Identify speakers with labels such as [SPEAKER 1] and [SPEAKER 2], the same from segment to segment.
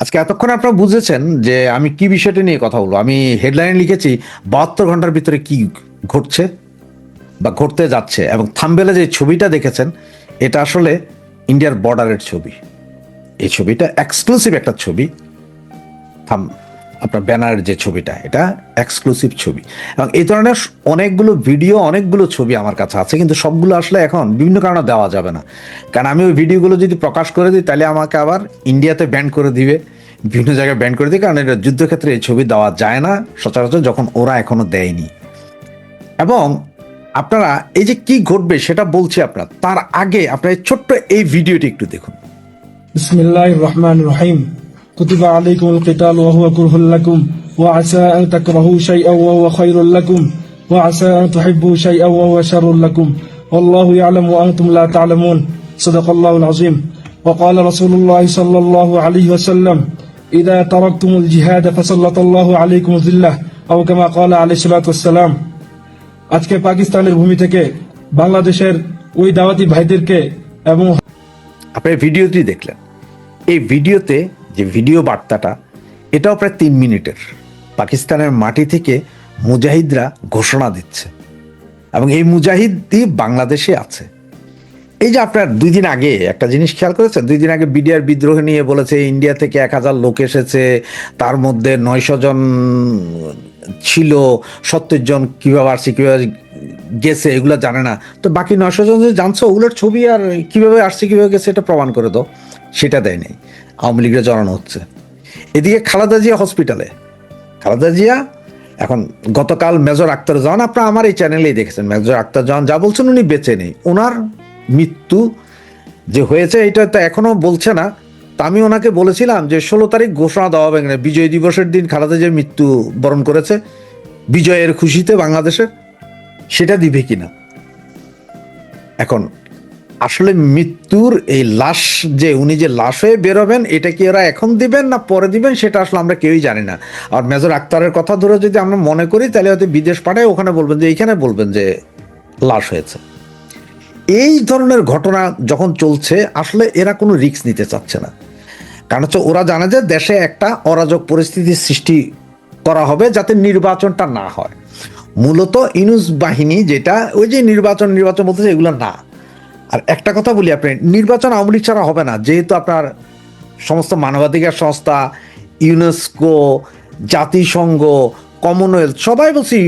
[SPEAKER 1] আজকে এতক্ষণ আপনারা বুঝেছেন যে আমি কি বিষয়টা নিয়ে কথা বলব। আমি হেডলাইন লিখেছি, বাহাত্তর ঘণ্টার ভিতরে কি ঘটছে বা ঘটতে যাচ্ছে এবং থামবেলে যে ছবিটা দেখেছেন, এটা আসলে ইন্ডিয়ার বর্ডারের ছবি। এই ছবিটা এক্সক্লুসিভ একটা ছবি। থাম আপনার ব্যানারের যে ছবিটা, এটা এক্সক্লুসিভ ছবি। এবং এই ধরনের অনেকগুলো ভিডিও অনেকগুলো ছবি আমার কাছে আছে, কিন্তু সবগুলো আসলে এখন বিভিন্ন কারণে দেওয়া যাবে না। কারণ আমি ওই ভিডিওগুলো যদি প্রকাশ করে দিই, তাহলে আমাকে আবার ইন্ডিয়াতে ব্যান করে দিবে, বিভিন্ন জায়গায় ব্যান করে দিই কারণ এটা যুদ্ধক্ষেত্রে এই ছবি দেওয়া যায় না সচরাচর যখন ওরা এখনও দেয়নি। এবং আপনারা, এই যে কি ঘটবে সেটা বলছি আপনার, তার আগে আপনার ছোট্ট এই ভিডিওটি একটু দেখুন।
[SPEAKER 2] বিসমিল্লাহ রহমান রহিম। كتب عليكم القتال وهو كره لكم وعسى أن تكرهوا شيئا وهو خير لكم وعسى أن تحبوا شيئا وهو شر لكم والله يعلم وأنتم لا تعلمون صدق الله العظيم وقال رسول الله صلى الله عليه وسلم إذا تركتم الجهاد فسلط الله عليكم ذلة أو كما قال عليه الصلاة والسلام আজকে পাকিস্তানের ভূমি থেকে বাংলাদেশের ওই দাওয়াতি ভাইদেরকে এবং
[SPEAKER 1] আপনি ভিডিওটি দেখলেন এই ভিডিওতে যে ভিডিও বার্তাটা, এটাও প্রায় তিন মিনিটের। পাকিস্তানের মাটি থেকে মুজাহিদরা ঘোষণা দিচ্ছে। এবং এই মুজাহিদই বাংলাদেশে আছে। এই যে আপনার দুই দিন আগে, একটা জিনিস খেয়াল করেছেন? দুই দিন আগে বিডিআর বিদ্রোহ নিয়ে বলেছে, ইন্ডিয়া থেকে এক হাজার লোক এসেছে, তার মধ্যে নয়শো জন ছিল, সত্তর জন কীভাবে আসছে, কীভাবে গেছে, এগুলো জানে না। তো বাকি নয়শো জন যে জানছো, ওগুলোর ছবি আর কীভাবে আসছে, কীভাবে গেছে, এটা প্রমাণ করে দাও। সেটা দেয় নাই। আওয়ামী লীগের জড়ানো হচ্ছে। এদিকে খালেদা জিয়া হসপিটালে খালেদা জিয়া, এখন গতকাল মেজর আক্তার জাহান আপনারা আমার এই চ্যানেলেই দেখেছেন, মেজর আক্তার জাহান যা বলছেন উনি বেঁচে নেই। ওনার মৃত্যু যে হয়েছে, এটা তো এখনও বলছে না। তা আমি ওনাকে বলেছিলাম যে ষোলো তারিখ ঘোষণা দেওয়া হবে না বিজয় দিবসের দিন খালেদা জিয়া মৃত্যু বরণ করেছে। বিজয়ের খুশিতে বাংলাদেশের সেটা দিবে কিনা? এখন আসলে মৃত্যুর এই লাশ যে উনি যে লাশ হয়ে বেরোবেন, এটা কি ওরা এখন দিবেন না পরে দিবেন, সেটা আসলে আমরা কেউই জানি না। আর মেজর আক্তারের কথা ধরে যদি আমরা মনে করি, তাহলে হয়তো বিদেশ পাঠায়, ওখানে বলবেন যে, এইখানে বলবেন যে লাশ হয়েছে। এই ধরনের ঘটনা যখন চলছে, আসলে এরা কোনো রিস্ক নিতে চাচ্ছে না। কারণ হচ্ছে ওরা জানে যে দেশে একটা অরাজক পরিস্থিতির সৃষ্টি করা হবে যাতে নির্বাচনটা না হয়। মূলত ইনুস বাহিনী যেটা, ওই যে নির্বাচন নির্বাচন বলতেছে, এগুলো না। আর একটা কথা বলি আপনি, নির্বাচন আওয়ামী ছাড়া হবে না। যেহেতু আপনার সমস্ত মানবাধিকার সংস্থা, ইউনেস্কো, জাতিসংঘ, কমনওয়েলথ, সবাই বলছি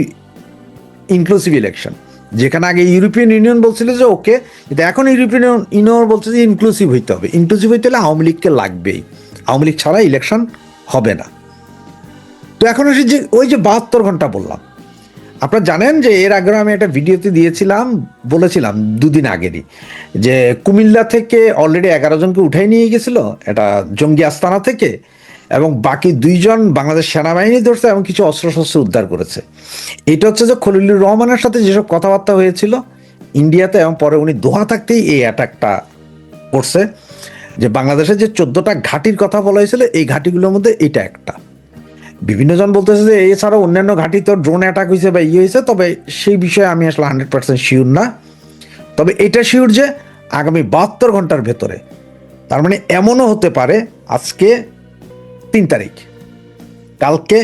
[SPEAKER 1] ইনক্লুসিভ ইলেকশন যেখানে আগে ইউরোপিয়ান ইউনিয়ন বলছিল যে ওকে, কিন্তু এখন ইউরোপিয়ান ইউনিয়ন বলছে যে ইনক্লুসিভ হইতে হবে। ইনক্লুসিভ হইতে হলে আওয়ামী লীগকে লাগবেই। আওয়ামী লীগ ছাড়া ইলেকশন হবে না। তো এখন এসে যে ওই যে বাহাত্তর ঘণ্টা বললাম আপনারা জানেন যে এর আগে আমি একটা ভিডিওতে দিয়েছিলাম, বলেছিলাম দুদিন আগেরই যে কুমিল্লা থেকে অলরেডি এগারো জনকে উঠাই নিয়ে গেছিল, এটা জঙ্গি আস্তানা থেকে, এবং বাকি দুইজন বাংলাদেশ সেনাবাহিনী ধরছে এবং কিছু অস্ত্রশস্ত্র উদ্ধার করেছে। এটা হচ্ছে যে খলিলুর রহমানের সাথে যেসব কথাবার্তা হয়েছিল ইন্ডিয়াতে এবং পরে উনি দোহা থাকতেই এই অ্যাটাকটা করছে, যে বাংলাদেশের যে চোদ্দটা ঘাটির কথা বলা হয়েছিল, এই ঘাটিগুলোর মধ্যে এটা একটা। বিভিন্ন জন বলতেছে যে, এছাড়াও অন্যান্য ঘাঁটি তো ড্রোন অ্যাটাক হয়েছে বা ইয়ে হয়েছে তবে সেই বিষয়ে আমি আসলে হান্ড্রেড পার্সেন্ট শিওর না। তবে এটা শিওর যে, আগামী বাহাত্তর ঘণ্টার ভেতরে, তার মানে এমনও হতে পারে আজকে তিন তারিখ, কালকে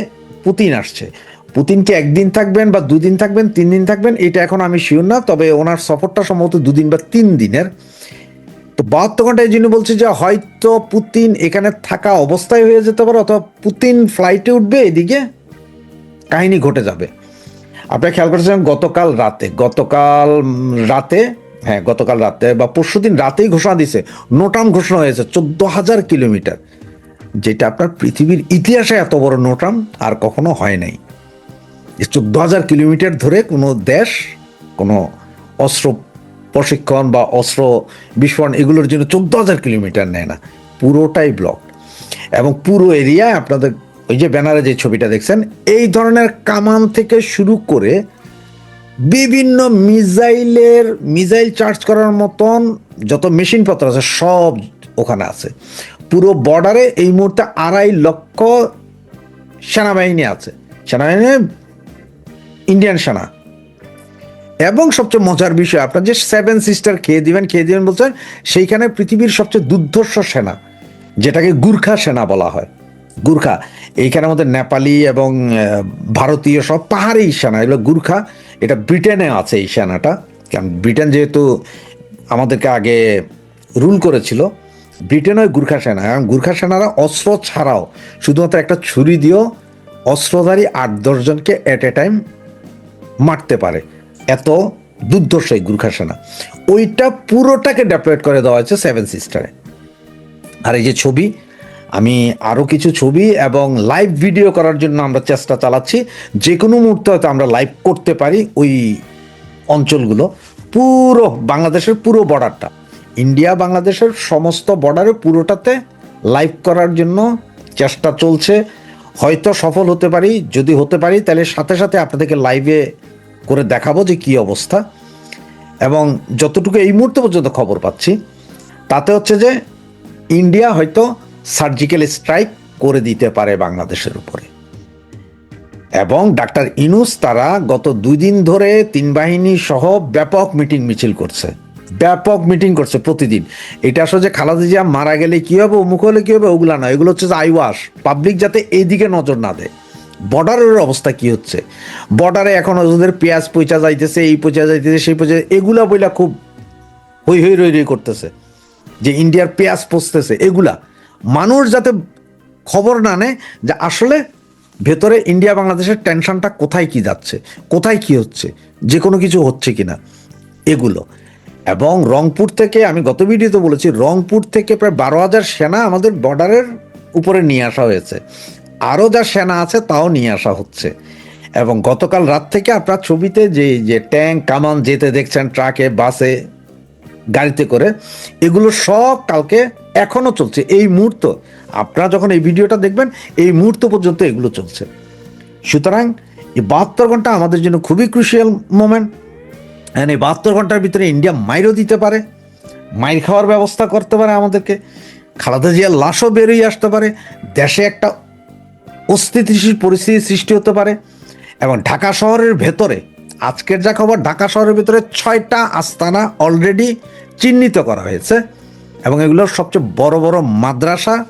[SPEAKER 1] পুতিন আসছে। পুতিনকে একদিন থাকবেন বা দুদিন থাকবেন, তিন দিন থাকবেন, এটা এখন আমি শিওর না, তবে ওনার সফরটা সম্ভবত দুদিন বা তিন দিনের। তো বাহাত্তর ঘণ্টা এই জন্য বলছি যে হয়তো পুতিন এখানে থাকা অবস্থায় হয়ে যেতে পারে, অথবা পুতিন ফ্লাইটে উঠবে এদিকে, কাহিনী ঘটে যাবে। আপনি খেয়াল করেছেন গতকাল রাতে গতকাল রাতে হ্যাঁ গতকাল রাতে বা পরশু দিন রাতেই ঘোষণা দিছে নোটাম ঘোষণা হয়েছে, চোদ্দ হাজার কিলোমিটার। যেটা আপনার পৃথিবীর ইতিহাসে এত বড় নোটাম আর কখনো হয় নাই। চোদ্দ হাজার কিলোমিটার ধরে কোনো দেশ, কোনো অস্ত্র প্রশিক্ষণ বা অস্ত্র বিস্ফোরণ এগুলোর জন্য চোদ্দ হাজার কিলোমিটার নেয় না। পুরোটাই ব্লক এবং পুরো এরিয়ায় আপনাদের ওই যে ব্যানারে যে ছবিটা দেখছেন, এই ধরনের কামান থেকে শুরু করে বিভিন্ন মিসাইলের, মিসাইল চার্জ করার মতন যত মেশিনপত্র আছে সব ওখানে আছে। পুরো বর্ডারে এই মুহূর্তে আড়াই লক্ষ সেনাবাহিনী আছে। সেনাবাহিনী ইন্ডিয়ান সেনা। এবং সবচেয়ে মজার বিষয়, আপনার যে সেভেন সিস্টার খেয়ে দিবেন খেয়ে দিবেন বলছেন, সেইখানে পৃথিবীর সবচেয়ে দুর্ধর্ষ সেনা, যেটাকে গুর্খা সেনা বলা হয়। গুর্খা, এইখানে আমাদের নেপালি এবং ভারতীয় সব পাহাড়ি সেনা, এগুলো গুর্খা, এটা ব্রিটেনে আছে এই সেনাটা, কারণ ব্রিটেন যেহেতু আমাদেরকে আগে রুল করেছিল ব্রিটেন ওই গুর্খা সেনা এবং গুর্খা সেনারা অস্ত্র ছাড়াও শুধুমাত্র একটা ছুরি দিয়েও অস্ত্রধারী আট দশজনকে অ্যাট এ টাইম মারতে পারে। এত দুর্ধর্ষ এই গুর্খা সেনা ওইটা পুরোটাকে ডেপ্লয়েড করে দেওয়া হয়েছে সেভেন সিস্টারে আর এই যে ছবি, আমি আরও কিছু ছবি এবং লাইভ ভিডিও করার জন্য আমরা চেষ্টা চালাচ্ছি। যে কোনো মুহূর্তে হয়তো আমরা লাইভ করতে পারি ওই অঞ্চলগুলো। পুরো বাংলাদেশের পুরো বর্ডারটা ইন্ডিয়া বাংলাদেশের সমস্ত বর্ডারে পুরোটাতে লাইভ করার জন্য চেষ্টা চলছে। হয়তো সফল হতে পারি, যদি হতে পারি, তাহলে সাথে সাথে আপনাদেরকে লাইভে করে দেখাবো যে কি অবস্থা। এবং যতটুকু এই মুহূর্তে পর্যন্ত খবর পাচ্ছি, তাতে হচ্ছে যে ইন্ডিয়া হয়তো সার্জিক্যাল স্ট্রাইক করে দিতে পারে বাংলাদেশের উপরে। এবং ডাক্তার ইনুস তারা গত দুই দিন ধরে তিন বাহিনী সহ ব্যাপক মিটিং মিছিল করছে। ব্যাপক মিটিং করছে প্রতিদিন। এটা আসলে যে খালাদা জিয়া মারা গেলে কি হবে, অমুক হলে কি হবে, ওগুলা না এগুলো হচ্ছে যে আইওয়াস। পাবলিক যাতে এইদিকে নজর না দেয়। বর্ডারের অবস্থা কি হচ্ছে? বর্ডারে এখন ওদের পেঁয়াজ পয়সা যাইতেছে, এই পয়সা যাইতেছে, সেই পয়সা এগুলা বইলা খুব হই হই রই রই করতেছে। যে ইন্ডিয়ার পেঁয়াজ পচতেছে, এগুলা। মানুষ যাতে খবর না নেয় যে আসলে ভেতরে ইন্ডিয়া বাংলাদেশের টেনশনটা কোথায় কি যাচ্ছে, কোথায় কি হচ্ছে, যে কোনো কিছু হচ্ছে কি না এগুলো। এবং রংপুর থেকে, আমি গত ভিডিওতে বলেছি, রংপুর থেকে প্রায় বারো হাজার সেনা আমাদের বর্ডারের উপরে নিয়ে আসা হয়েছে। আরও যা সেনা আছে তাও নিয়ে আসা হচ্ছে। এবং গতকাল রাত থেকে আপনার ছবিতে যে যে ট্যাঙ্ক, কামান যেতে দেখছেন, ট্রাকে, বাসে, গাড়িতে করে, এগুলো সব কালকে এখনও চলছে। এই মুহূর্ত, আপনারা যখন এই ভিডিওটা দেখবেন, এই মুহূর্ত পর্যন্ত এগুলো চলছে। সুতরাং এই বাহাত্তর ঘণ্টা আমাদের জন্য খুবই ক্রুশিয়াল মোমেন্ট হ্যাঁ এই বাহাত্তর ঘণ্টার ভিতরে ইন্ডিয়া মাইরও দিতে পারে, মাইর খাওয়ার ব্যবস্থা করতে পারে আমাদেরকে। খালাদা জিয়ার লাশও বেরিয়ে আসতে পারে। দেশে একটা অস্থিতিশীল পরিস্থিতি সৃষ্টি হতে পারে। এবং ঢাকা শহরের ভেতরে, আজকের যা খবর, ঢাকা শহরের ভেতরে ছয়টা আস্তানা অলরেডি চিহ্নিত করা হয়েছে। এবং এগুলোর সবচেয়ে বড় বড় মাদ্রাসা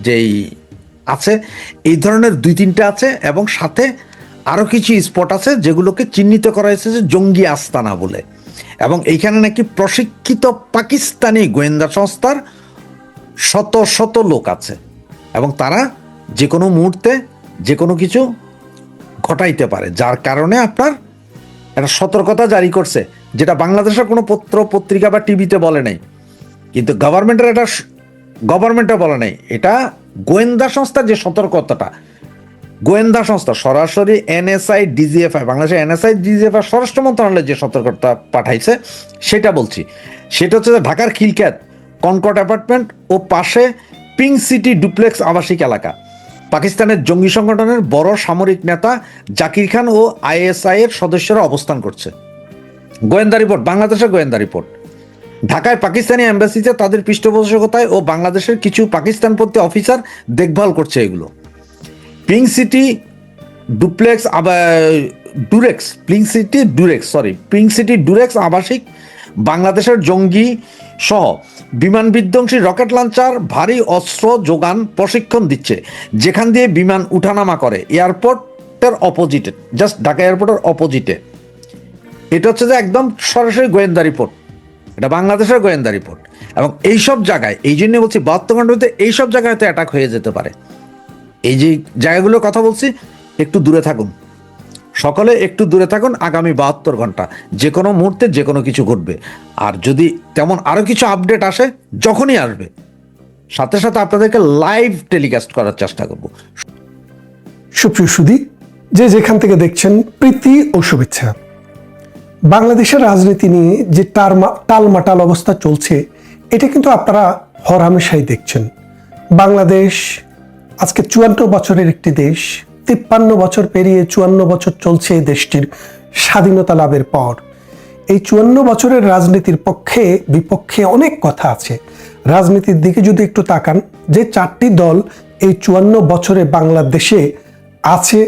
[SPEAKER 1] যেই আছে, এই ধরনের দুই তিনটা আছে এবং সাথে আরও কিছু স্পট আছে যেগুলোকে চিহ্নিত করা হয়েছে যে জঙ্গি আস্তানা বলে। এবং এইখানে নাকি প্রশিক্ষিত পাকিস্তানি গোয়েন্দা সংস্থার শত শত লোক আছে। এবং তারা যে কোনো মুহূর্তে যে কোনো কিছু ঘটাইতে পারে, যার কারণে আপনার একটা সতর্কতা জারি করছে, যেটা বাংলাদেশের কোনো পত্র, পত্রিকা বা টিভিতে বলে নাই। কিন্তু গভর্নমেন্টের এটা গভর্নমেন্টে বলে নাই। এটা গোয়েন্দা সংস্থার যে সতর্কতাটা, গোয়েন্দা সংস্থা, সরাসরি এনএসআই, ডিজিএফআই, বাংলাদেশের এনএসআই, ডিজিএফআই, স্বরাষ্ট্র মন্ত্রণালয় যে সতর্কতা পাঠাইছে, সেটা বলছি। সেটা হচ্ছে ঢাকার খিলখ্যাত কনকট অ্যাপার্টমেন্ট ও পাশে পিঙ্ক সিটি ডুপ্লেক্স আবাসিক এলাকা। পাকিস্তানের জঙ্গি সংগঠনের বড় সামরিক নেতা জাকির খান ও আইএসআই এর সদস্যরা অবস্থান করছে। গোয়েন্দা রিপোর্ট, বাংলাদেশের গোয়েন্দা রিপোর্ট। ঢাকায় পাকিস্তানি এম্বাসিতে তাদের পৃষ্ঠপোষকতায় ও বাংলাদেশের কিছু পাকিস্তানপন্থী অফিসার দেখভাল করছে এগুলো। Pink city duplex Durex pink city Durex sorry pink city Durex আবাসিক বাংলাদেশের জঙ্গি সহ বিমান বিধ্বংসী রকেট লঞ্চার ভারী অস্ত্র যোগান প্রশিক্ষণ দিচ্ছে। যেখান দিয়ে বিমান উঠানামা করে, এয়ারপোর্টের অপোজিটে জাস্ট ঢাকা এয়ারপোর্টের অপোজিটে এটা হচ্ছে যে একদম সরাসরি গোয়েন্দা রিপোর্ট এটা বাংলাদেশের গোয়েন্দা রিপোর্ট এবং এইসব জায়গায়, এই জন্য বলছি বাহাত্তর ঘন্টাতে এইসব জায়গায় হয়তো অ্যাটাক হয়ে যেতে পারে। এই যে জায়গাগুলোর কথা বলছি, একটু দূরে থাকুন। সকলে একটু দূরে থাকুন আগামী বাহাত্তর ঘণ্টা। যে কোনো মুহূর্তে যে কোনো কিছু ঘটবে। আর যদি তেমন আরও কিছু আপডেট আসে, যখনই আসবে। সাথে সাথে আপনাদেরকে লাইভ টেলিকাস্ট করার চেষ্টা করব।
[SPEAKER 3] সুপ্রিয় সুদী যে যেখান থেকে দেখছেন, প্রীতি ও শুভেচ্ছা। বাংলাদেশের রাজনীতি নিয়ে যে টালমাটাল অবস্থা চলছে, এটা কিন্তু আপনারা হরহামেশাই দেখছেন। বাংলাদেশ আজকে চুয়ান্ন বছরের একটি দেশ তিপ্পান্ন বছর পেরিয়ে চুয়ান্ন বছর চলছে এই দেশটির স্বাধীনতা লাভের পর। এই চুয়ান্ন বছরের রাজনীতির পক্ষে, বিপক্ষে অনেক কথা আছে। রাজনীতির দিকে যদি একটু তাকান, যে চারটি দল এই চুয়ান্ন বছরে বাংলাদেশে আছে,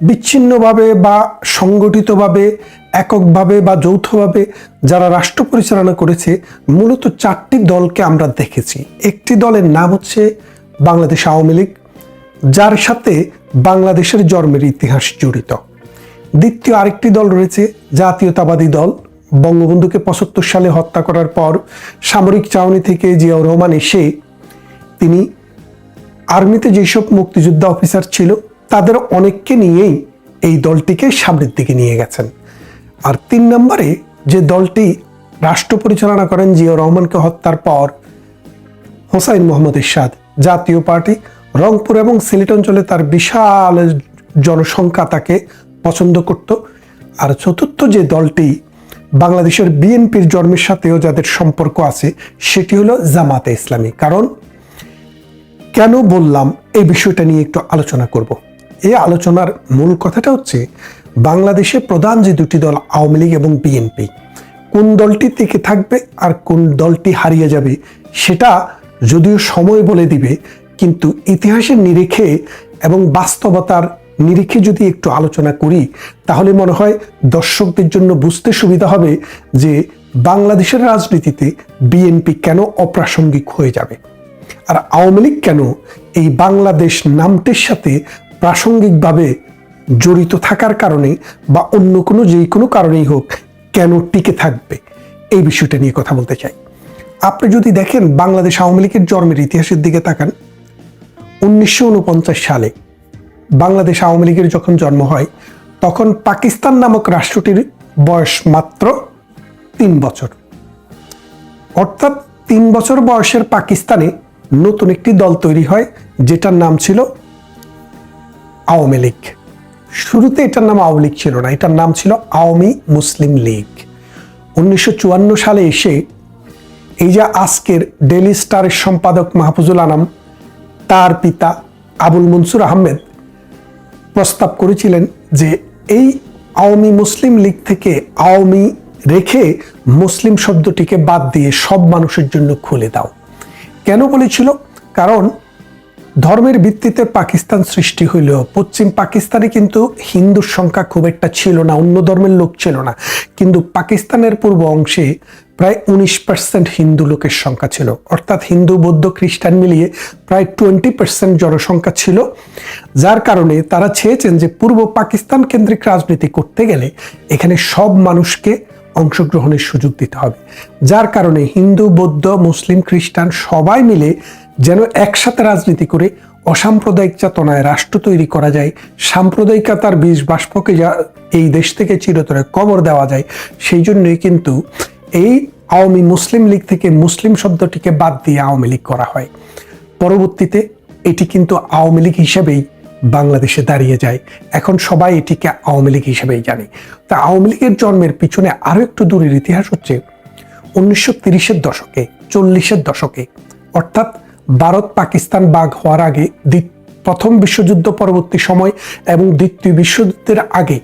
[SPEAKER 3] বিচ্ছিন্নভাবে বা সংগঠিতভাবে, এককভাবে বা যৌথভাবে যারা রাষ্ট্র পরিচালনা করেছে, মূলত চারটি দলকে আমরা দেখেছি। একটি দলের নাম হচ্ছে বাংলাদেশ আওয়ামী লীগ, যার সাথে বাংলাদেশের জন্মের ইতিহাস জড়িত। দ্বিতীয় আরেকটি দল রয়েছে, জাতীয়তাবাদী দল। বঙ্গবন্ধুকে পঁচাত্তর সালে হত্যা করার পর সামরিক চাউনি থেকে জিয়াউর রহমান এসে তিনি আর্মিতে যেসব মুক্তিযোদ্ধা অফিসার ছিল, তাদের অনেককে নিয়েই এই দলটিকে সামনের দিকে নিয়ে গেছেন। আর তিন নম্বরে যে দলটি রাষ্ট্র পরিচালনা করেন জিয়াউর রহমানকে হত্যার পর হোসাইন মোহাম্মদ ইরশাদ জাতীয় পার্টি রংপুর এবং সিলেট অঞ্চলে তার বিশাল জনসংখ্যা তাকে পছন্দ করত। আর চতুর্থ যে দলটি বাংলাদেশের বিএনপির জন্মের সাথেও যাদের সম্পর্ক আছে, সেটি হলো জামাতে ইসলামী। কারণ কেন বললাম, এই বিষয়টা নিয়ে একটু আলোচনা করব। এই আলোচনার মূল কথাটা হচ্ছে, বাংলাদেশে প্রধান যে দুটি দল, আওয়ামী লীগ এবং বিএনপি, কোন দলটি টিকে থাকবে আর কোন দলটি হারিয়ে যাবে, সেটা যদিও সময় বলে দিবে কিন্তু ইতিহাসের নিরিখে এবং বাস্তবতার নিরিখে যদি একটু আলোচনা করি, তাহলে মনে হয় দর্শকদের জন্য বুঝতে সুবিধা হবে যে বাংলাদেশের রাজনীতিতে বিএনপি কেন অপ্রাসঙ্গিক হয়ে যাবে? আর আওয়ামী লীগ কেন এই বাংলাদেশ নামটির সাথে প্রাসঙ্গিকভাবে জড়িত থাকার কারণে বা অন্য কোনো যে কোনো কারণেই হোক কেন টিকে থাকবে? এই বিষয়টা নিয়ে কথা বলতে চাই। আপনি যদি দেখেন বাংলাদেশ আওয়ামী লীগের জন্মের ইতিহাসের দিকে তাকান উনিশশো উনপঞ্চাশ সালে বাংলাদেশ আওয়ামী লীগের যখন জন্ম হয়, তখন পাকিস্তান নামক রাষ্ট্রটির বয়স মাত্র তিন বছর। অর্থাৎ তিন বছর বয়সের পাকিস্তানে নতুন একটি দল তৈরি হয়, যেটার নাম ছিল আওয়ামী লীগ। শুরুতে এটার নাম আওয়ামী লীগ ছিল না, এটার নাম ছিল আওয়ামী মুসলিম লীগ। উনিশশো চুয়ান্ন সালে এসে এই যে আজকের ডেলি স্টারের সম্পাদক মাহফুজুল আনাম তার পিতা আবুল মনসুর আহমেদ প্রস্তাব করেছিলেন যে এই আওয়ামী মুসলিম লীগ থেকে আওয়ামী রেখে মুসলিম শব্দটিকে বাদ দিয়ে সব মানুষের জন্য খুলে দাও। কেন বলেছিল? কারণ ধর্মের ভিত্তিতে পাকিস্তান সৃষ্টি হইলেও পশ্চিম পাকিস্তানে কিন্তু হিন্দুর সংখ্যা খুব একটা ছিল না, অন্য ধর্মের লোক ছিল না। কিন্তু পাকিস্তানের পূর্ব অংশে প্রায় উনিশ পার্সেন্ট হিন্দু লোকের সংখ্যা ছিল। অর্থাৎ হিন্দু, বৌদ্ধ, খ্রিস্টান মিলিয়ে প্রায় টোয়েন্টি পার্সেন্ট জনসংখ্যা ছিল। যার কারণে তারা চেয়েছেন যে পূর্ব পাকিস্তান কেন্দ্রিক রাজনীতি করতে গেলে এখানে সব মানুষকে অংশগ্রহণের সুযোগ দিতে হবে। যার কারণে হিন্দু, বৌদ্ধ, মুসলিম, খ্রিস্টান সবাই মিলে যেন একসাথে রাজনীতি করে অসাম্প্রদায়িক চেতনায় রাষ্ট্র তৈরি করা যায়, সাম্প্রদায়িকতার বীজ বাষ্পকে যা এই দেশ থেকে চিরতরে কবর দেওয়া যায়, সেই জন্যই কিন্তু এই আওয়ামী মুসলিম লীগ থেকে মুসলিম শব্দটিকে বাদ দিয়ে আওয়ামী লীগ করা হয়। পরবর্তীতে এটি কিন্তু আওয়ামী লীগ হিসেবেই বাংলাদেশে দাঁড়িয়ে যায়। এখন সবাই এটিকে আওয়ামী লীগ হিসেবেই জানে। তা আওয়ামী লীগের জন্মের পিছনে আরও একটু দূরের ইতিহাস হচ্ছে উনিশশো তিরিশের দশকে, চল্লিশের দশকে। অর্থাৎ ভারত পাকিস্তান বাঘ হওয়ার আগে প্রথম বিশ্বযুদ্ধ পরবর্তী সময় এবং দ্বিতীয় বিশ্বযুদ্ধের আগে,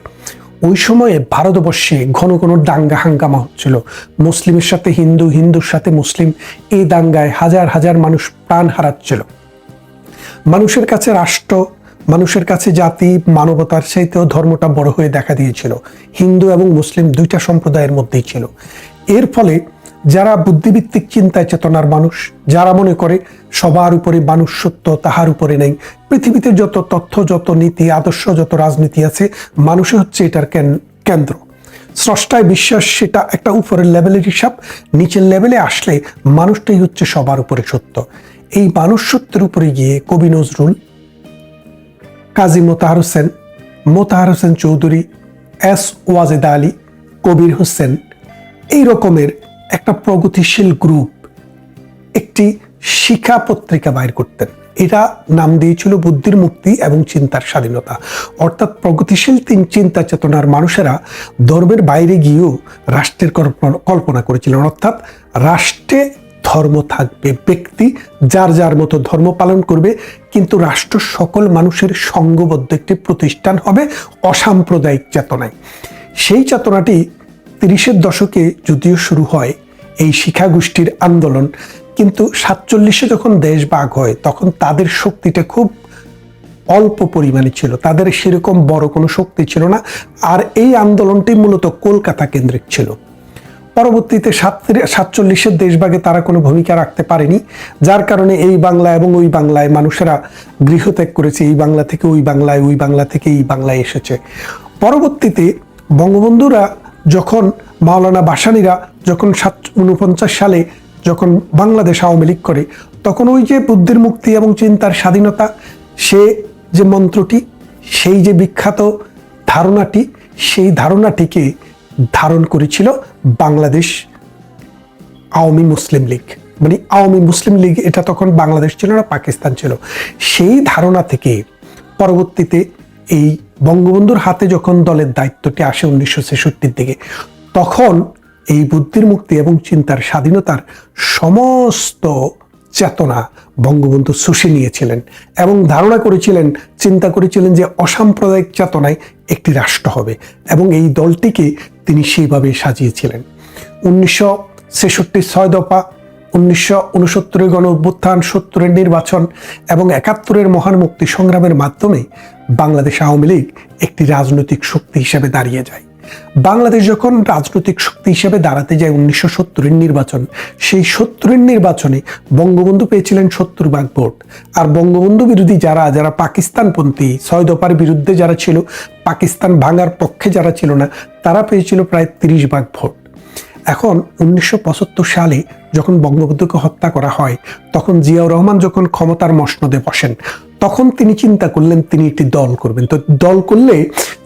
[SPEAKER 3] ওই সময়ে ভারতবর্ষে ঘন ঘন দাঙ্গা হাঙ্গামা হচ্ছিল। মুসলিমের সাথে হিন্দু, হিন্দুর সাথে মুসলিম, এই দাঙ্গায় হাজার হাজার মানুষ প্রাণ হারাচ্ছিল। মানুষের কাছে রাষ্ট্র, মানুষের কাছে জাতি, মানবতার চাইতেও ধর্মটা বড় হয়ে দেখা দিয়েছিল। হিন্দু এবং মুসলিম দুইটা সম্প্রদায়ের মধ্যেই ছিল। এর ফলে যারা বুদ্ধিভিত্তিক চিন্তায় চেতনার মানুষ, যারা মনে করে সবার উপরে মানুষ সত্য তাহার উপরে নেই। পৃথিবীতে যত তথ্য, যত নীতি, আদর্শ, যত রাজনীতি আছে, মানুষই হচ্ছে এটার কেন্দ্র। স্রষ্টায় বিশ্বাস সেটা একটা উপরের লেভেলের হিসাব, নিচের লেভেলে আসলে মানুষটাই হচ্ছে সবার উপরে সত্য। এই মানুষ সত্যের উপরে গিয়ে কবি নজরুল, কাজী মোতাহার হোসেন মোতাহার হোসেন চৌধুরী, এস ওয়াজেদা আলী, কবির হোসেন, এই রকমের একটা প্রগতিশীল গ্রুপ, একটি শিক্ষা পত্রিকা বাইর করতেন। এটা নাম দিয়েছিল বুদ্ধির মুক্তি এবং চিন্তার স্বাধীনতা। অর্থাৎ প্রগতিশীল তিন চিন্তা চেতনার মানুষেরা ধর্মের বাইরে গিয়েও রাষ্ট্রের কল্পনা করেছিলেন। অর্থাৎ রাষ্ট্রে ধর্ম থাকবে, ব্যক্তি যার যার মতো ধর্ম পালন করবে, কিন্তু রাষ্ট্র সকল মানুষের সঙ্গবদ্ধ একটি প্রতিষ্ঠান হবে অসাম্প্রদায়িক চেতনায়। সেই চেতনাটি তিরিশের দশকে যদিও শুরু হয় এই শিক্ষা গোষ্ঠীর আন্দোলন, কিন্তু সাতচল্লিশে যখন দেশ ভাগ হয়, তখন তাদের শক্তিটা খুব অল্প পরিমাণে ছিল। তাদের সেরকম বড় কোনো শক্তি ছিল না, আর এই আন্দোলনটি মূলত কলকাতা কেন্দ্রিক ছিল। পরবর্তীতে সাতচল্লিশের দেশভাগে তারা কোনো ভূমিকা রাখতে পারেনি, যার কারণে এই বাংলা এবং ওই বাংলায় মানুষেরা গৃহত্যাগ করেছে। এই বাংলা থেকে ওই বাংলায়, ওই বাংলা থেকে এই বাংলায় এসেছে। পরবর্তীতে বঙ্গবন্ধুরা যখন মাওলানা বাসানিরা যখন সাত উনপঞ্চাশ সালে যখন বাংলাদেশ আওয়ামী লীগ করে, তখন ওই যে বুদ্ধির মুক্তি এবং চিন্তার স্বাধীনতা, সে যে মন্ত্রটি, সেই যে বিখ্যাত ধারণাটি, সেই ধারণাটিকে ধারণ করেছিল বাংলাদেশ আওয়ামী মুসলিম লীগ। মানে আওয়ামী মুসলিম লীগ এটা তখন বাংলাদেশ ছিল না, পাকিস্তান ছিল। সেই ধারণা থেকে পরবর্তীতে এই বঙ্গবন্ধুর হাতে যখন দলের দায়িত্বটি আসে উনিশশো ছেষট্টির দিকে, তখন এই বুদ্ধির মুক্তি এবং চিন্তার স্বাধীনতার সমস্ত চেতনা বঙ্গবন্ধু শুষে নিয়েছিলেন এবং ধারণা করেছিলেন, চিন্তা করেছিলেন যে অসাম্প্রদায়িক চেতনায় একটি রাষ্ট্র হবে এবং এই দলটিকে তিনি সেইভাবে সাজিয়েছিলেন। উনিশশো ছেষট্টির ছয় দফা উনিশশো উনসত্তরের গণ সত্তরের নির্বাচন এবং একাত্তরের মহান মুক্তি সংগ্রামের মাধ্যমে বাংলাদেশ আওয়ামী লীগ একটি রাজনৈতিক শক্তি হিসেবে দাঁড়িয়ে যায়। বাংলাদেশ যখন রাজনৈতিক শক্তি হিসেবে দাঁড়াতে যায় উনিশশো সত্তরের নির্বাচন, সেই সত্তরের নির্বাচনে বঙ্গবন্ধু পেয়েছিলেন সত্তর ভাগ ভোট। আর বঙ্গবন্ধু বিরোধী যারা যারা পাকিস্তানপন্থী, ছয় দফার বিরুদ্ধে যারা ছিল, পাকিস্তান ভাঙার পক্ষে যারা ছিল না, তারা পেয়েছিল প্রায় তিরিশ ভাগ ভোট। এখন উনিশশো পঁচাত্তর সালে যখন বঙ্গবন্ধুকে হত্যা করা হয়, তখন জিয়াউর রহমান যখন ক্ষমতার মসনদে বসেন, তখন তিনি চিন্তা করলেন তিনি একটি দল করবেন। তো দল করলে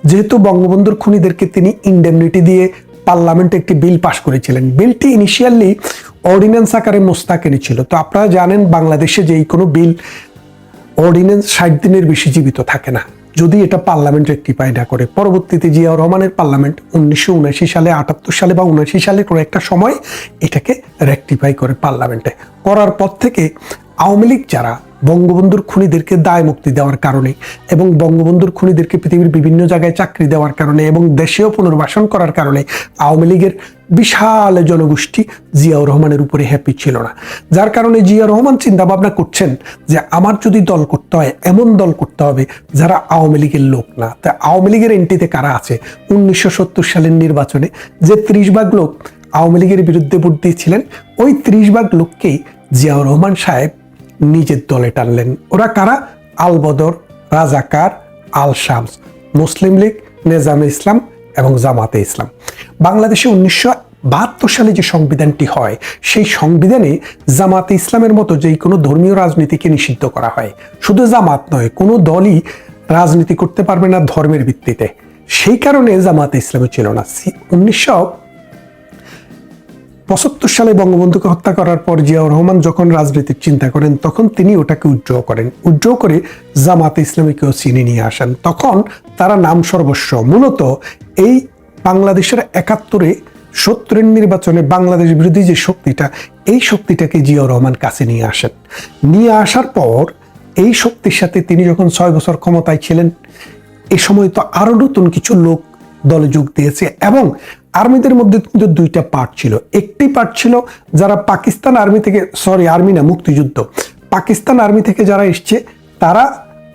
[SPEAKER 3] যেহেতু বঙ্গবন্ধুর খুনিদেরকে তিনি ইন্ডেমনিটি দিয়ে পার্লামেন্টে একটি বিল পাশ করেছিলেন। বিলটি ইনিশিয়ালি অর্ডিন্যান্স আকারে মোস্তাক এনেছিল। তো আপনারা জানেন বাংলাদেশে যেই কোনো বিল অর্ডিন্যান্স ষাট দিনের বেশি জীবিত থাকে না। যদি এটা পার্লামেন্ট রেক্টিফাই না করে, পরবর্তীতে জিয়াউর রহমানের পার্লামেন্ট উনিশশো উনাশি সালে, আটাত্তর সালে বা উনাশি সালে কোনো একটা সময় এটাকে রেক্টিফাই করে পার্লামেন্টে। করার পর থেকে আওয়ামী লীগ যারা বঙ্গবন্ধুর খুনিদেরকে দায় মুক্তি দেওয়ার কারণে এবং বঙ্গবন্ধুর খুনিদেরকে পৃথিবীর বিভিন্ন জায়গায় চাকরি দেওয়ার কারণে এবং দেশেও পুনর্বাসন করার কারণে আওয়ামী লীগের বিশাল জনগোষ্ঠী জিয়াউর রহমানের উপরে হ্যাপি ছিল না। যার কারণে জিয়া রহমান চিন্তা ভাবনা করছেন যে আমার যদি দল করতে হয়, এমন দল করতে হবে যারা আওয়ামী লীগের লোক না। তা আওয়ামী লীগের এন্ট্রিতে কারা আছে? উনিশশো সত্তর সালের নির্বাচনে যে ত্রিশ ভাগ লোক আওয়ামী লীগের বিরুদ্ধে ভোট দিয়েছিলেন, ওই ত্রিশ ভাগ লোককেই জিয়াউর রহমান সাহেব নিজের দলে টানলেন। ওরা কারা? আল বদর রাজাকার আল শামস মুসলিম লীগ, নেজামে ইসলাম এবং জামাতে ইসলাম। বাংলাদেশে উনিশশো বাহাত্তর সালে যে সংবিধানটি হয়, সেই সংবিধানে জামাতে ইসলামের মতো যেই কোনো ধর্মীয় রাজনীতিকে নিষিদ্ধ করা হয়। শুধু জামাত নয়, কোনো দলই রাজনীতি করতে পারবে না ধর্মের ভিত্তিতে। সেই কারণে জামাতে ইসলামে ছিল না। উনিশশো পঁচাত্তর সালে বঙ্গবন্ধুকে হত্যা করার পর জিয়াউর রহমান যখন রাজনীতির চিন্তা করেন, তখন তিনি ওটাকে উজ্জ্ব করেন। উজ্জ্ব করে জামাতে ইসলামীকেও চিনে নিয়ে আসেন। তখন তারা নাম সর্বস্ব। মূলত এই বাংলাদেশের একাত্তরে সত্তরের নির্বাচনে বাংলাদেশ বিরোধী যে শক্তিটা, এই শক্তিটাকে জিয়াউর রহমান কাছে নিয়ে আসেন। নিয়ে আসার পর এই শক্তির সাথে তিনি যখন ছয় বছর ক্ষমতায় ছিলেন, এ সময় তো আরও নতুন কিছু লোক দলে যোগ দিয়েছে এবং আর্মিদের মধ্যে কিন্তু দুইটা পার্ট ছিল। একটি পার্ট ছিল যারা পাকিস্তান আর্মি থেকে সরি আর্মি না, মুক্তিযুদ্ধ। পাকিস্তান আর্মি থেকে যারা এসছে, তারা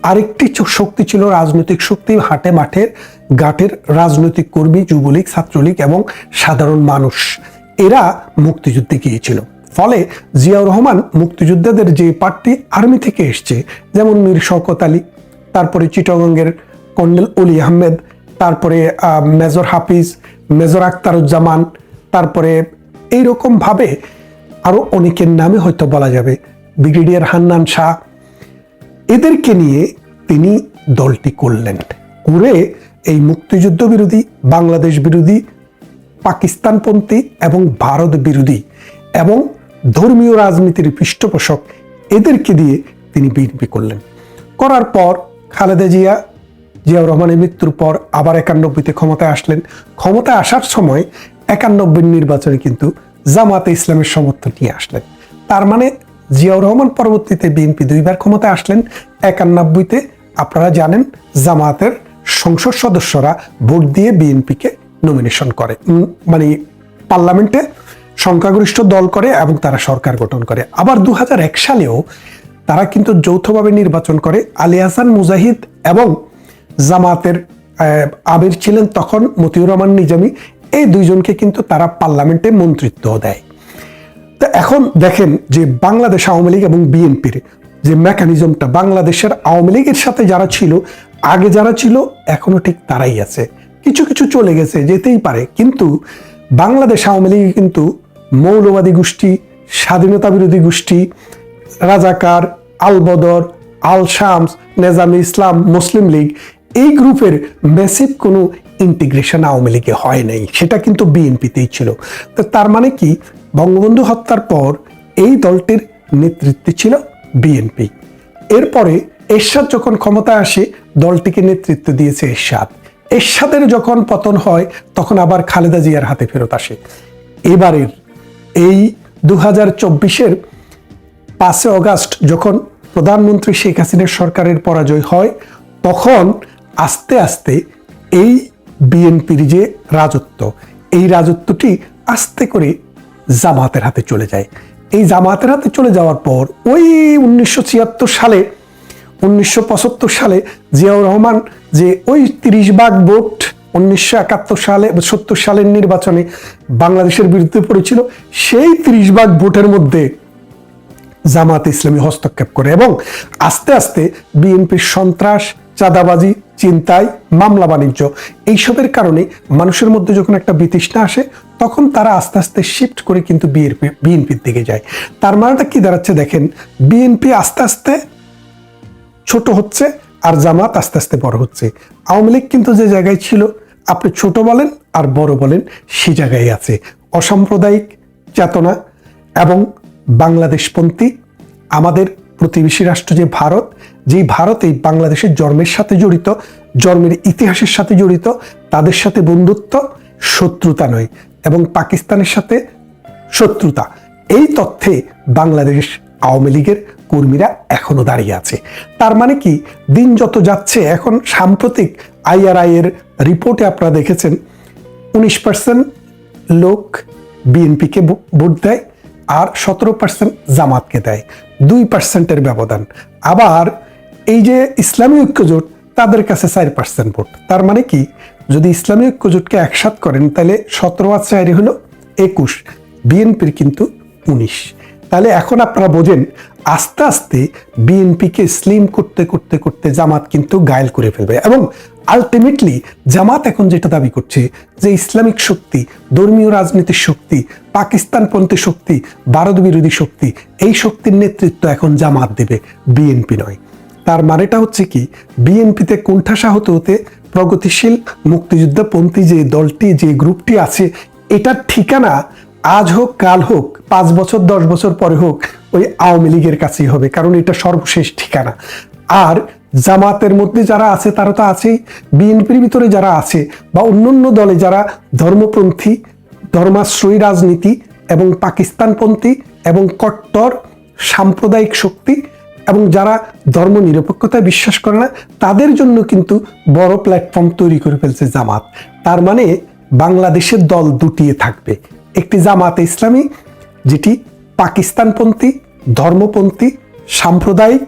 [SPEAKER 3] আরেকটি শক্তি ছিল রাজনৈতিক শক্তি, হাটে মাঠের, ঘাটের রাজনৈতিক কর্মী, যুবলীগ, ছাত্রলীগ এবং সাধারণ মানুষ। এরা মুক্তিযুদ্ধে গিয়েছিল। ফলে জিয়াউর রহমান মুক্তিযোদ্ধাদের যে পার্টি আর্মি থেকে এসছে, যেমন মীর শওকত আলী, তারপরে চিটগঙ্গের কর্নেল অলি আহমেদ, তারপরে মেজর হাফিজ মেজর আখতারুজ্জামান, তারপরে এইরকম ভাবে আরও অনেকের নামে হয়তো বলা যাবে, ব্রিগেডিয়ার হান্নান শাহ। এদেরকে নিয়ে তিনি দলটি করলেন। করে এই মুক্তিযুদ্ধ বিরোধী, বাংলাদেশ বিরোধী, পাকিস্তানপন্থী এবং ভারত বিরোধী এবং ধর্মীয় রাজনীতির পৃষ্ঠপোষক এদেরকে দিয়ে তিনি বিএনপি করলেন। করার পর খালেদা জিয়া জিয়াউর রহমানের মৃত্যুর পর আবার একানব্বইতে ক্ষমতায় আসলেন। ক্ষমতায় আসার সময় একানব্বই নির্বাচনে কিন্তু জামাতে ইসলামের সমর্থন নিয়ে আসলেন। তার মানে জিয়াউর রহমান পরবর্তীতে বিএনপি দুইবার ক্ষমতায় আসলেন। একানব্বইতে আপনারা জানেন জামাতের সংসদ সদস্যরা ভোট দিয়ে বিএনপিকে নমিনেশন করে। মানে পার্লামেন্টে সংখ্যাগরিষ্ঠ দল করে এবং তারা সরকার গঠন করে। আবার দু হাজার এক সালেও তারা কিন্তু যৌথভাবে নির্বাচন করে আলী হাসান, মুজাহিদ এবং জামাতের আমির ছিলেন তখন মতিউর রহমান নিজামী। এই দুইজনকে কিন্তু তারা পার্লামেন্টে মন্ত্রিত্ব দেয়। তো এখন দেখেন যে বাংলাদেশ আওয়ামী লীগ এবং বিএনপির যে মেকানিজমটা, বাংলাদেশের আওয়ামী লীগের সাথে যারা ছিল, আগে যারা ছিল, এখনও ঠিক তারাই আছে। কিছু কিছু চলে গেছে, যেতেই পারে। কিন্তু বাংলাদেশ আওয়ামী লীগে কিন্তু মৌলবাদী গোষ্ঠী, স্বাধীনতা বিরোধী গোষ্ঠী, রাজাকার আলবদর আল শামস, নেজামে ইসলাম, মুসলিম লীগ এই গ্রুপের ম্যাসিভ কোনো ইন্টিগ্রেশন আওয়ামী লীগে হয় নাই, সেটা কিন্তু বিএনপিতেই ছিল। তো তার মানে কি? বঙ্গবন্ধু হত্যার পর এই দলটির নেতৃত্বে ছিল বিএনপি এরপরে এরশাদ যখন ক্ষমতায় আসে, দলটিকে নেতৃত্ব দিয়েছে এরশাদ। এরশাদের যখন পতন হয়, তখন আবার খালেদা জিয়ার হাতে ফেরত আসে। এবারের এই দু হাজার চব্বিশের পাঁচই অগাস্ট যখন প্রধানমন্ত্রী শেখ হাসিনার সরকারের পরাজয় হয়, তখন আস্তে আস্তে এই বিএনপির যে রাজত্ব, এই রাজত্বটি আস্তে করে জামাতের হাতে চলে যায়। এই জামাতের হাতে চলে যাওয়ার পর ওই উনিশশো ছিয়াত্তর সালে, উনিশশো পঁচাত্তর সালে জিয়াউর রহমান যে ওই তিরিশ ভাগ ভোট উনিশশো একাত্তর সালে, সত্তর সালের নির্বাচনে বাংলাদেশের বিরুদ্ধে পড়েছিল, সেই তিরিশ ভাগ ভোটের মধ্যে জামাত ইসলামী হস্তক্ষেপ করে এবং আস্তে আস্তে বিএনপির সন্ত্রাস চাঁদাবাজি, চিন্তায়, মামলা বাণিজ্য এইসবের কারণে মানুষের মধ্যে যখন একটা বিতৃষ্ণা আসে, তখন তারা আস্তে আস্তে শিফট করে কিন্তু বিএনপি বিএনপির দিকে যায়। তার মানেটা কি দাঁড়াচ্ছে দেখেন, বিএনপি আস্তে আস্তে ছোট হচ্ছে আর জামাত আস্তে আস্তে বড় হচ্ছে। আওয়ামী লীগ কিন্তু যে জায়গায় ছিল, আপনি ছোট বলেন আর বড় বলেন, সে জায়গায় আছে। অসাম্প্রদায়িক চেতনা এবং বাংলাদেশপন্থী আমাদের প্রতিবেশী রাষ্ট্র যে ভারত, যেই ভারত এই বাংলাদেশের জন্মের সাথে জড়িত, জন্মের ইতিহাসের সাথে জড়িত, তাদের সাথে বন্ধুত্ব, শত্রুতা নয়, এবং পাকিস্তানের সাথে শত্রুতা। এই তথ্যে বাংলাদেশ আওয়ামী লীগের কর্মীরা এখনও দাঁড়িয়ে আছে। তার মানে কি, দিন যত যাচ্ছে, এখন সাম্প্রতিক আইআরআই এর রিপোর্টে আপনারা দেখেছেন, উনিশ পার্সেন্ট লোক বিএনপিকে ভোট দেয় আর সতেরো পার্সেন্ট জামাতকে দেয়, দুই পার্সেন্টের ব্যবধান। আবার এই যে ইসলামী ঐক্যজোট, তাদের কাছে চার পার্সেন্ট ভোট। তার মানে কি? যদি ইসলামী ঐক্যজোটকে একসাথ করেন, তাহলে সতেরো আর চারি হলো একুশ, বিএনপির কিন্তু উনিশ। তাহলে এখন আপনারা বোঝেন, আস্তে আস্তে বিএনপিকে স্লিম করতে করতে করতে জামাত কিন্তু গায়েল করে ফেলবে এবং আলটিমেটলি জামাত এখন যেটা দাবি করছে যে ইসলামিক শক্তি, ধর্মীয় রাজনীতির শক্তি, পাকিস্তানপন্থী শক্তি ভারত বিরোধী শক্তি, এই শক্তির নেতৃত্ব এখন জামাত দেবে, বিএনপি নয়। তার মানেটা হচ্ছে কি, বিএনপিতে কোণঠাসা হতে হতে প্রগতিশীল মুক্তিযুদ্ধপন্থী যে দলটি, যে গ্রুপটি আছে, এটার ঠিকানা আজ হোক, কাল হোক, পাঁচ বছর, দশ বছর পরে হোক, ওই আওয়ামী লীগের কাছেই হবে, কারণ এটা সর্বশেষ ঠিকানা। আর জামাতের মধ্যে যারা আছে, তারা তো আছেই। বিএনপির ভিতরে যারা আছে বা অন্যান্য দলে যারা ধর্মপন্থী, ধর্মাশ্রয়ী রাজনীতি এবং পাকিস্তানপন্থী এবং কট্টর সাম্প্রদায়িক শক্তি এবং যারা ধর্ম নিরপেক্ষতায় বিশ্বাস করে না, তাদের জন্য কিন্তু বড় প্ল্যাটফর্ম তৈরি করে ফেলছে জামাত। তার মানে বাংলাদেশের দল দুটিয়ে থাকবে। একটি জামাতে ইসলামী, যেটি পাকিস্তানপন্থী, ধর্মপন্থী, সাম্প্রদায়িক,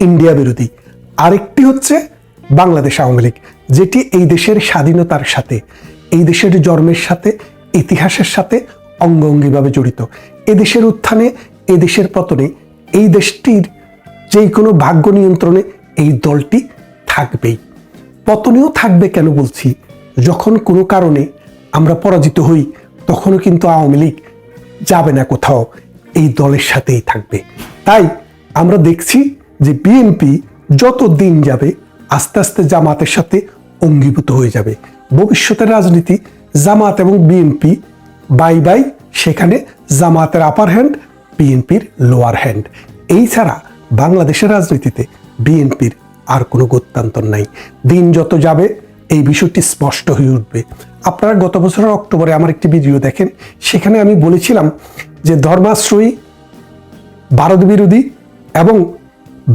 [SPEAKER 3] ইন্ডিয়া বিরোধী। আরেকটি হচ্ছে বাংলাদেশ আওয়ামী লীগ, যেটি এই দেশের স্বাধীনতার সাথে, এই দেশের জন্মের সাথে, ইতিহাসের সাথে অঙ্গ অঙ্গিভাবে জড়িত এদেশের উত্থানে এদেশের পতনে, এই দেশটির যে কোনো ভাগ্য নিয়ন্ত্রণে এই দলটি থাকবেই। পতনেও থাকবে কেন বলছি? যখন কোনো কারণে আমরা পরাজিত হই তখনও কিন্তু আওয়ামী লীগ যাবে না কোথাও, এই দলের সাথেই থাকবে। তাই আমরা দেখছি যে বিএনপি যত দিন যাবে, আস্তে আস্তে জামাতের সাথে অঙ্গীভূত হয়ে যাবে। ভবিষ্যতের রাজনীতি জামাত এবং বিএনপি বাই বাই সেখানে জামাতের আপার হ্যান্ড বিএনপির লোয়ার হ্যান্ড এই ছাড়া বাংলাদেশের রাজনীতিতে বিএনপির আর কোনো গত্যান্তর নাই। দিন যত যাবে এই বিষয়টি স্পষ্ট হয়ে উঠবে। আপনারা গত বছরের অক্টোবরে আমার একটি ভিডিও দেখেন। সেখানে আমি বলেছিলাম যে ধর্মাশ্রয়ী, ভারত বিরোধী এবং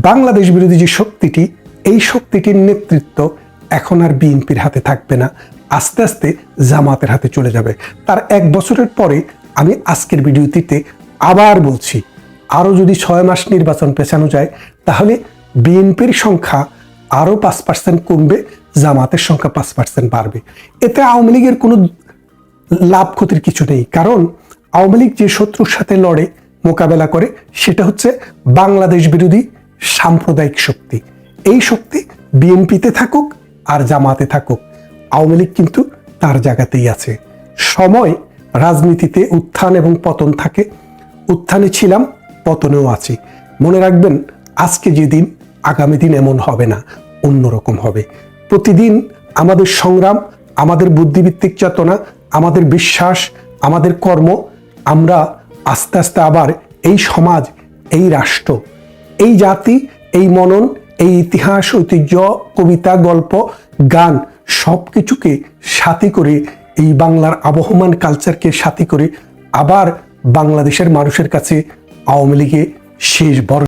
[SPEAKER 3] বাংলাদেশ বিরোধী যে শক্তিটি, এই শক্তিটির নেতৃত্ব এখন আর বিএনপির হাতে থাকবে না। আস্তে আস্তে জামাতের হাতে চলে যাবে। তার এক বছরের পরে আমি আজকের ভিডিওটিতে আবার বলছি, আরও যদি ছয় মাস নির্বাচন পেছানো যায়, তাহলে বিএনপির সংখ্যা আরও পাঁচ পার্সেন্ট কমবে। জামাতের সংখ্যা পাঁচ পার্সেন্ট বাড়বে। এতে আওয়ামী লীগের কোনো লাভ ক্ষতির কিছু নেই। কারণ আওয়ামী লীগ যে শত্রুর সাথে লড়ে, মোকাবেলা করে, সেটা হচ্ছে বাংলাদেশ বিরোধী সাম্প্রদায়িক শক্তি। এই শক্তি বিএনপিতে থাকুক আর জামাতে থাকুক, আওয়ামী লীগ কিন্তু তার জায়গাতেই আছে। সময়, রাজনীতিতে উত্থান এবং পতন থাকে। উত্থানে ছিলাম, পতনেও আছি। মনে রাখবেন, আজকে যেদিন আগামী দিন এমন হবে না, অন্যরকম হবে। প্রতিদিন আমাদের সংগ্রাম, আমাদের বুদ্ধিভিত্তিক চেতনা, আমাদের বিশ্বাস, আমাদের কর্ম, আমরা আস্তে আস্তে আবার এই সমাজ, এই রাষ্ট্র, এই জাতি, এই মনন, এই ইতিহাস, ঐতিহ্য, কবিতা, গল্প, গান সব কিছুকে সাথী করে এই বাংলার আবহমান কালচারকে সাথী করে আবার বাংলাদেশের মানুষের কাছে আওয়ামী লীগে শেষ বর